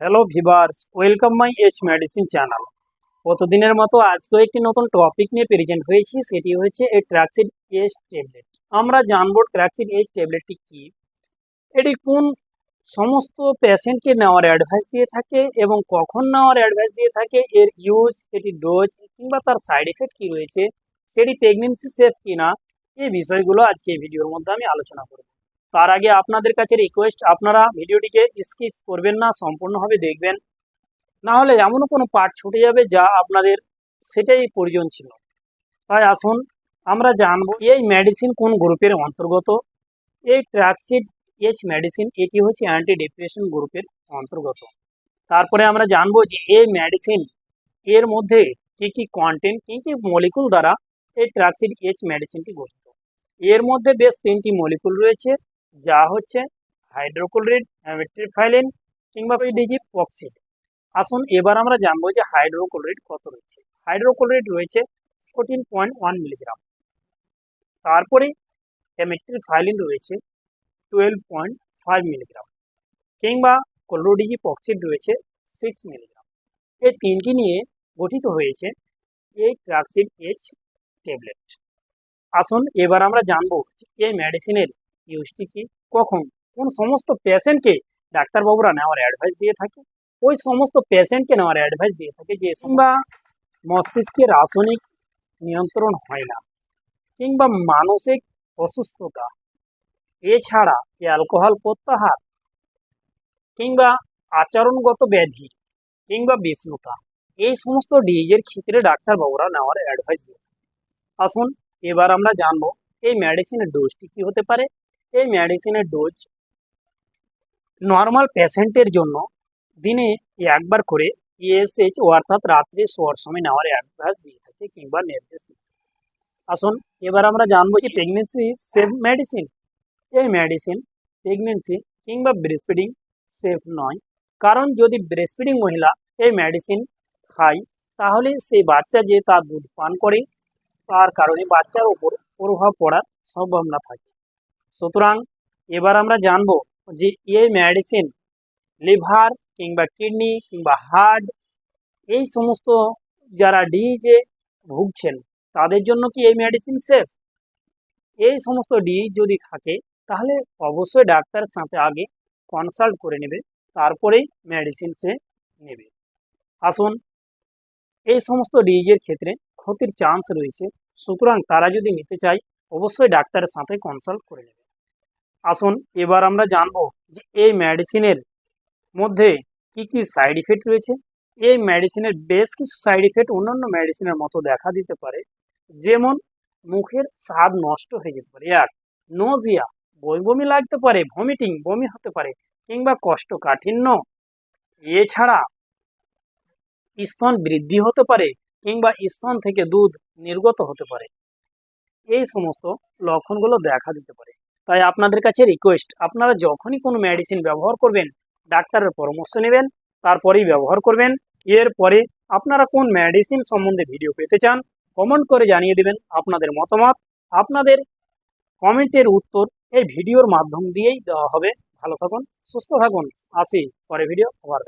Hello viewers welcome my H medicine channel প্রতিদিনের মতো আজকেও একটি নতুন টপিক নিয়ে প্রেজেন্ট হয়েছি। সেটি হচ্ছে এই ট্র্যাক্সিড এস ট্যাবলেট আমরা জানব ট্র্যাক্সিড এস ট্যাবলেটটি কি। এটি কোন সমস্ত পেশেন্টকে নেওয়ার অ্যাডভাইস দিয়ে থাকে এবং কখন নেওয়ার অ্যাডভাইস দিয়ে থাকে, এর ইউজ এটি ডোজ কিংবা তার সাইড এফেক্ট কী রয়েছে, সেটি প্রেগনেন্সি সেফ কিনা, এই বিষয়গুলো আজকে এই ভিডিওর মধ্যে আমি আলোচনা করব। তার আগে আপনাদের কাছে রিকোয়েস্ট আপনারা ভিডিওটিকে স্কিপ করবেন না, সম্পূর্ণভাবে দেখবেন। না হলে এমনও কোনো পার্ট ছুটে যাবে যা আপনাদের সেটাই প্রয়োজন ছিল। তাই আসুন, আমরা জানব, এই মেডিসিন কোন গ্রুপের অন্তর্গত? এই ট্র্যাক্সিড এইচ মেডিসিন এটি হচ্ছে অ্যান্টি ডিপ্রেশন গ্রুপের অন্তর্গত। তারপরে আমরা জানব যে এই মেডিসিন এর মধ্যে কি কি কন্টেন্ট কি কি মলিকুল দ্বারা এই ট্র্যাক্সিড এইচ মেডিসিনটি গঠিত। এর মধ্যে বেশ তিনটি মলিকুল রয়েছে। যা হচ্ছে হাইড্রোক্লোরিড অ্যামেট্রিফাইলিন কিংবা ডিজি অক্সিড। আসুন এবার আমরা জানব যে হাইড্রোক্লোরিড কত রয়েছে। হাইড্রোক্লোরিড রয়েছে ফোরটিন পয়েন্ট ওয়ান মিলিগ্রাম তারপরে অ্যামেট্রিফাইলিন রয়েছে টুয়েলভ পয়েন্ট ফাইভ মিলিগ্রাম কিংবা ক্লোরোডিজিপ অক্সিড রয়েছে সিক্স মিলিগ্রাম এই তিনটি নিয়ে গঠিত হয়েছে এই ট্রাক্সিড এইচ ট্যাবলেট আসুন এবার আমরা জানব এই মেডিসিনের ইউজটি কি কখন? কোন সমস্ত পেশেন্টকে ডাক্তারবাবুরা নেওয়ার অ্যাডভাইস দিয়ে থাকে। ওই সমস্ত পেশেন্টকে নেওয়ার অ্যাডভাইস দিয়ে থাকে যে, কিংবা মস্তিষ্কের রাসায়নিক নিয়ন্ত্রণ হয় না, কিংবা মানসিক অসুস্থতা, এছাড়া অ্যালকোহল প্রত্যাহার, কিংবা আচরণগত ব্যাধি, কিংবা বিষ্ণুতা এই সমস্ত ডিজের ক্ষেত্রে ডাক্তারবাবুরা নেওয়ার অ্যাডভাইস দিয়ে। আসুন, এবার আমরা জানব এই মেডিসিনের ডোজটি কি হতে পারে। এই মেডিসিনের ডোজ নর্মাল পেশেন্টের জন্য দিনে একবার করে ইএসএইচ অর্থাৎ রাত্রে শোয়ার সময় নেওয়ার অ্যাডভাইস দিয়ে থাকে কিংবা নির্দেশ দিয়ে থাকে। আসুন, এবার আমরা জানব যে প্রেগনেন্সি সেফ মেডিসিন এই মেডিসিন প্রেগনেন্সি কিংবা ব্রেস্টফিডিং সেফ নয়। কারণ যদি ব্রেস্টফিডিং মহিলা এই মেডিসিন খায়, তাহলে সেই বাচ্চা যে তার দুধ পান করে, তার কারণে বাচ্চার উপর প্রভাব পড়ার সম্ভাবনা থাকে। সুতরাং এবার আমরা জানব যে এই মেডিসিন লিভার কিংবা কিডনি কিংবা হার্ট এই সমস্ত যারা ডিজে ভুগছেন, তাদের জন্য কি এই মেডিসিন সেফ এই সমস্ত ডিজ যদি থাকে, তাহলে অবশ্যই ডাক্তারের সাথে আগে কনসাল্ট করে নেবে, তারপরেই মেডিসিন সে নেবে। আসুন, এই সমস্ত ডিজের ক্ষেত্রে ক্ষতির চান্স রয়েছে, সুতরাং তারা যদি নিতে চায়, অবশ্যই ডাক্তারের সাথে কনসাল্ট করে নেবে। আসুন এবার আমরা জানব যে এই মেডিসিনের মধ্যে কি কি সাইড ইফেক্ট রয়েছে। এই মেডিসিনের বেশ কিছু সাইড ইফেক্ট অন্যান্য মেডিসিনের মতো দেখা দিতে পারে। যেমন মুখের স্বাদ নষ্ট হয়ে যেতে পারে এক নোজিয়া বই বমি লাগতে পারে ভমিটিং বমি হতে পারে, কিংবা কষ্টকাঠিন্য। এছাড়া স্তন বৃদ্ধি হতে পারে, কিংবা স্তন থেকে দুধ নির্গত হতে পারে। এই সমস্ত লক্ষণগুলো দেখা দিতে পারে। তাই আপনাদের কাছে রিকোয়েস্ট আপনারা যখনই কোনো মেডিসিন ব্যবহার করবেন, ডাক্তারের পরামর্শ নেবেন, তারপরেই ব্যবহার করবেন। এরপরে আপনারা কোন মেডিসিন সম্বন্ধে ভিডিও পেতে চান কমেন্ট করে জানিয়ে দেবেন আপনাদের মতামত। আপনাদের কমেন্টের উত্তর এই ভিডিওর মাধ্যম দিয়েই দেওয়া হবে। ভালো থাকুন, সুস্থ থাকুন। আসি পরে ভিডিও আবার।